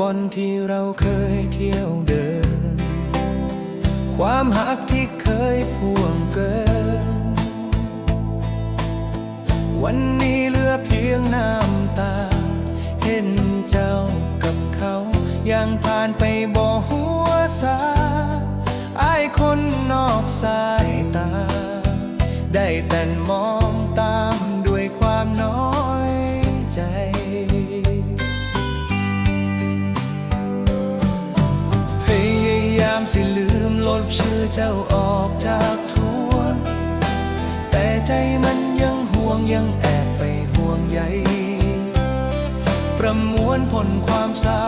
บนที่เราเคยเที่ยวเดิน ความหักที่เคยพ่วงเกิน วันนี้เหลือเพียงน้ำตา เห็นเจ้ากับเขายังผ่านไปบ่หัวสาอายคนนอกสายตา ได้แต่มองามสิลืมลบชื่อเจ้าออกจากทวน แต่ใจมันยังห่วงยังแอบไปห่วงใยประมวลผลความเศร้า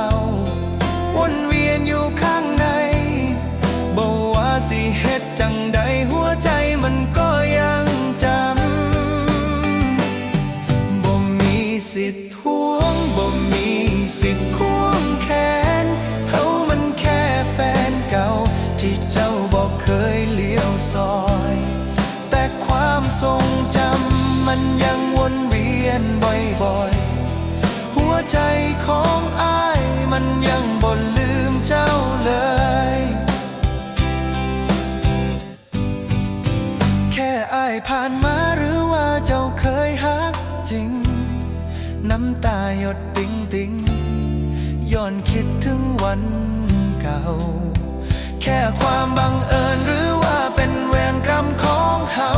วนเวียนอยู่ข้างในบอว่าสิเฮ็ดจังใดหัวใจมันก็ยังจำบ่มีสิทธิ์ทวงบ่มีสิทธิ์ ซอย แต่ความทรงจำมันยังวนเวียนบ่อยๆ หัวใจของอ้ายมันยังบ่ลืมเจ้าเลย แค่อายผ่านมาหรือว่าเจ้าเคยฮักจริง น้ำตาหยดติงติงย้อนคิดถึงวันเก่า แค่ความบังเอิญหรือ รกรรมของหา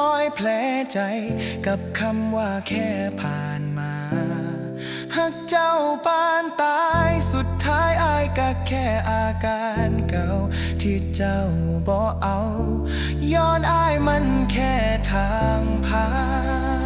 น้อยแผลใจกับคำว่าแค่ผ่านมาหากเจ้าปานตายสุดท้ายอายก็แค่อาการเก่า ที่เจ้าบ่เอา ย้อนอายมันแค่ทางผ่าน